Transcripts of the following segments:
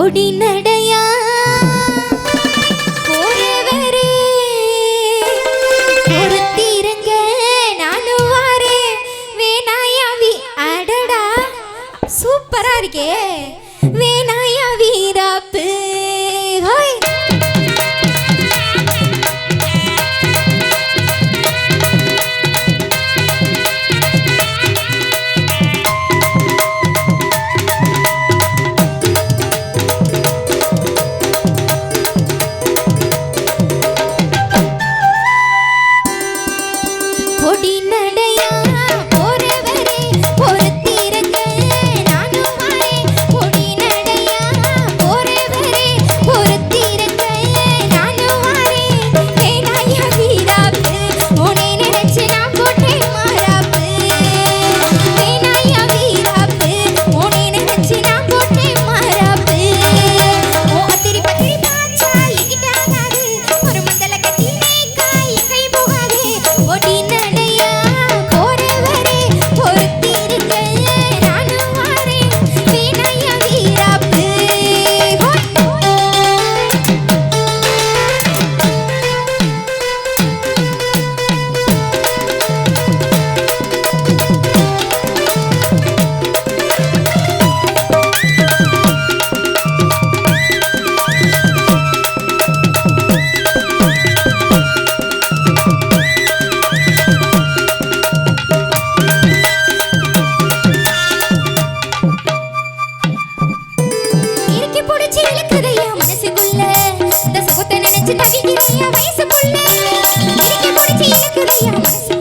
ஓடின வச்சு தவிக்கிறேன் வயசு பொண்ணு. பிடிச்சு இழுக்குதையா மனசு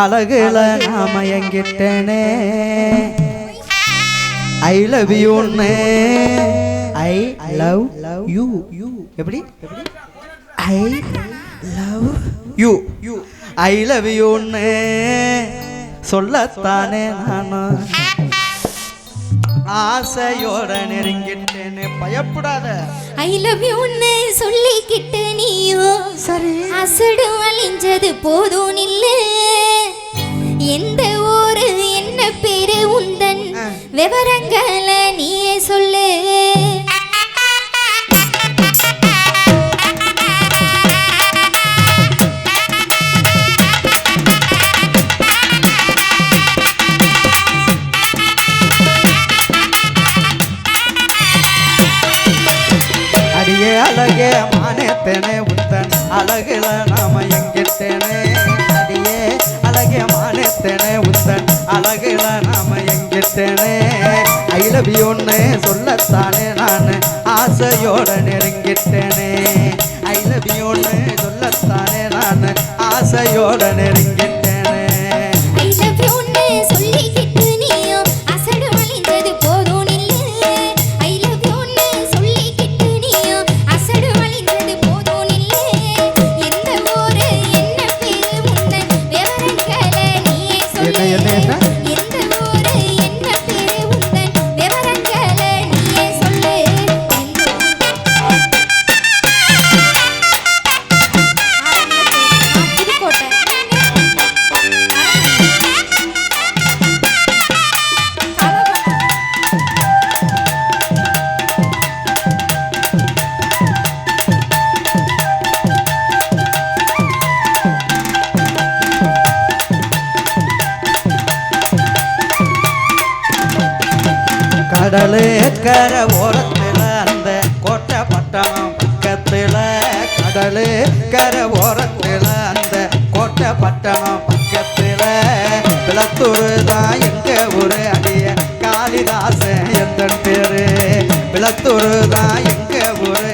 அழகுல நாம எங்கிட்டனே ஐ லவ் யூன்னு I love love you you எப்படி? I love you you I love யூன்னு சொல்லத்தானே நானும் ஆசையோட நெருங்கிட்டேன்னு பயப்படாத. ஐ லவ் யூன்னு சொல்லிக்கிட்டு நீயும் சரி. அசடு அழிஞ்சது போதும் இல்லை. எந்த ஊரு என்ன பேரு உந்தன்? விவரங்களை நீயே சொல்லு. அடியே அழகே மானேத்தேனே உந்தன். அழகுல நாம எங்கிட்டேனே. அடியே பாக்கியமானத்தனே உந்தன் அழகுல நாம எங்கிட்டனே. ஐ லவ் யூன்னு சொல்லத்தானே நான் ஆசையோட நெருங்கிட்டனே. ஐ லவ் யூன்னு சொல்லத்தானே நான் ஆசையோட நெருங்கிட்டேன். கடலே கர ஓரத்தில் அந்த கோட்டை பட்டணம் பக்கத்துல. கடலு கர ஓரத்தில் அந்த கோட்டை பட்டணம் பக்கத்துல. விளத்தூர் தான் எங்க ஒரு அடிய? காளிதாசன் எந்த பேரு? விளத்தூர் தான் எங்க ஒரு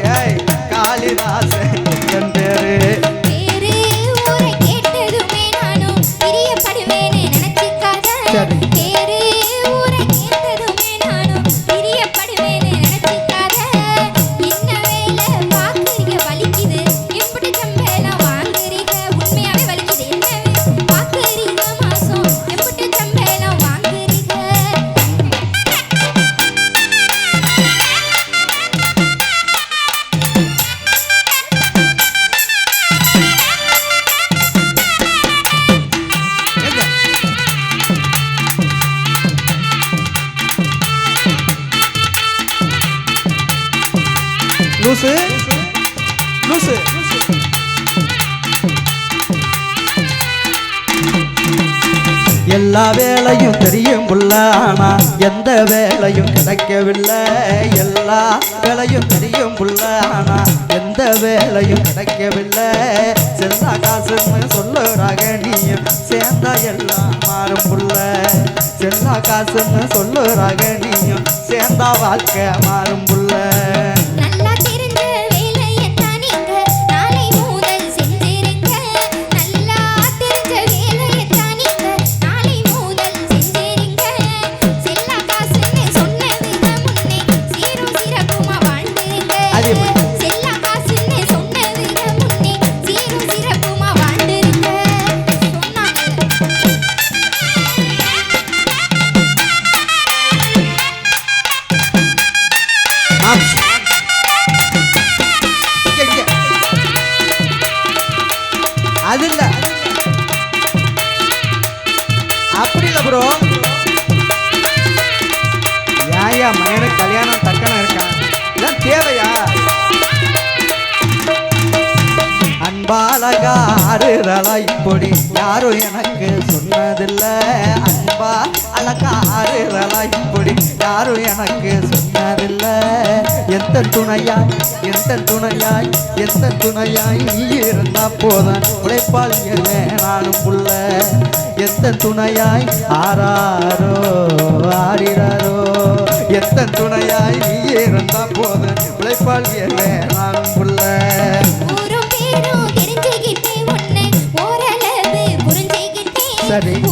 எல்லா வேலையும் தெரியும் புள்ளானா எந்த வேலையும் கிடைக்கவில்லை. எல்லா வேலையும் தெரியும் புள்ளானா எந்த வேலையும் கிடைக்கவில்லை. செல்லா காசுன்னு சொல்லுறாக நீயும் சேர்ந்தா எல்லாம் மாறும் புள்ள செல்லா காசுன்னு சொல்லுறாக நீயும் சேர்ந்தா வாழ்க்கை மாறும் புள்ள ப்ரோ ஏயா மயனுக்கு கல்யாணம் தக்கன இருக்கான் இதெல்லாம் தேவையா? அன்பாலகா ஆறுதலா இப்படி யாரும் எனக்கு சொன்னதில்லை. அன்பா அழகா ஆறுதலா இப்படி யாரும் எனக்கு சொன்னதில்ல. எந்த துணையாய் எந்த துணையாய் எந்த துணையாய் நீ இருந்தா போதும். உழைப்பால் நானும் புள்ள. எந்த துணையாய் ஆறாரோ ஆடிறாரோ எந்த துணையாய் நீ இருந்தா போதும். உழைப்பால் நானும் புள்ள. சரி.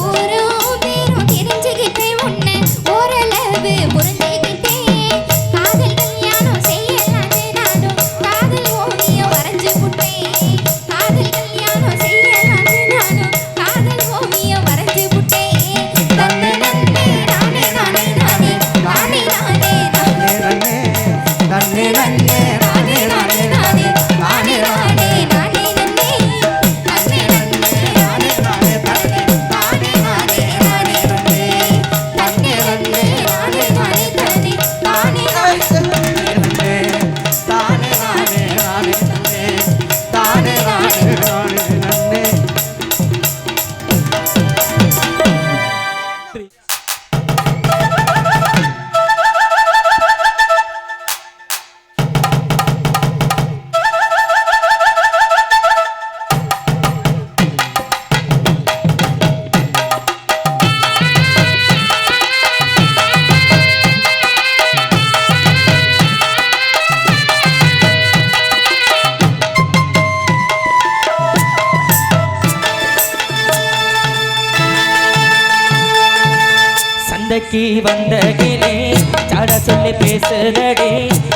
பேசுதடி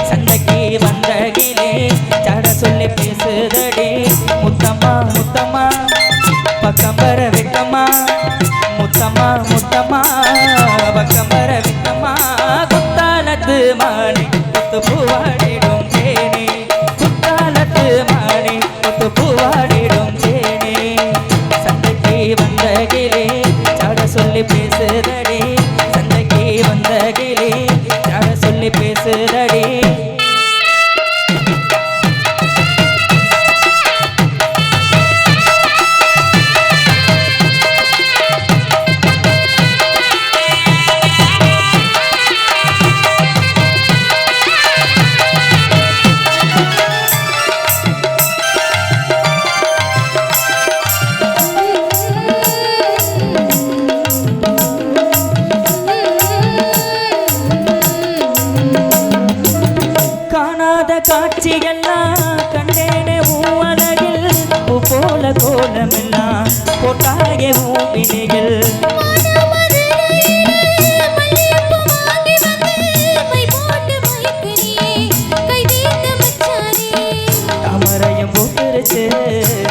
சண்டைக்கு வந்தகிலே சட சொல்லி பேசுதடி. அழகியெல்லாம் கண்டேனே உன் அழகில். பூ போல கோலமெல்லாம் போட்டாயே உன் வினையில்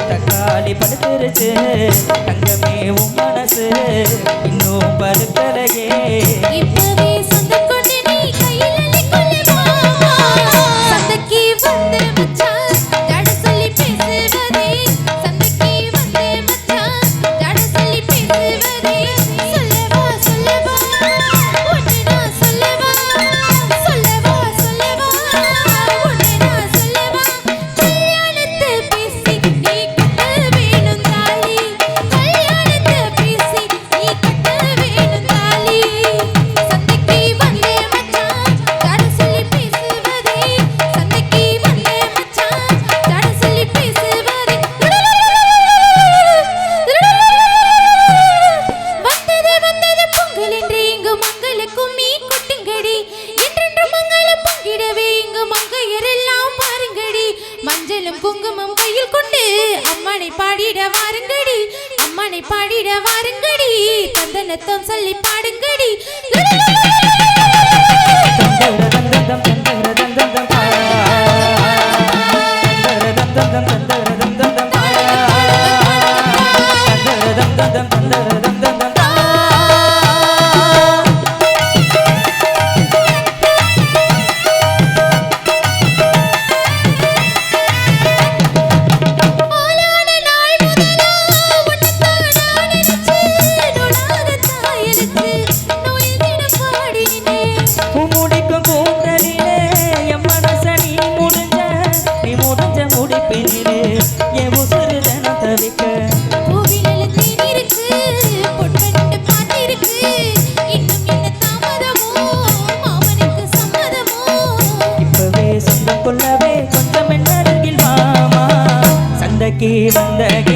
தக்காளி படுத்துருச்சு தங்கமே உன் மனசு இன்னும் படுக்கலையே பாடிட வாருங்கடி. அம்மனை பாடிட வாருங்கடி. தந்தனத்தம் சொல்லி பாடுங்கடி. ki vandagi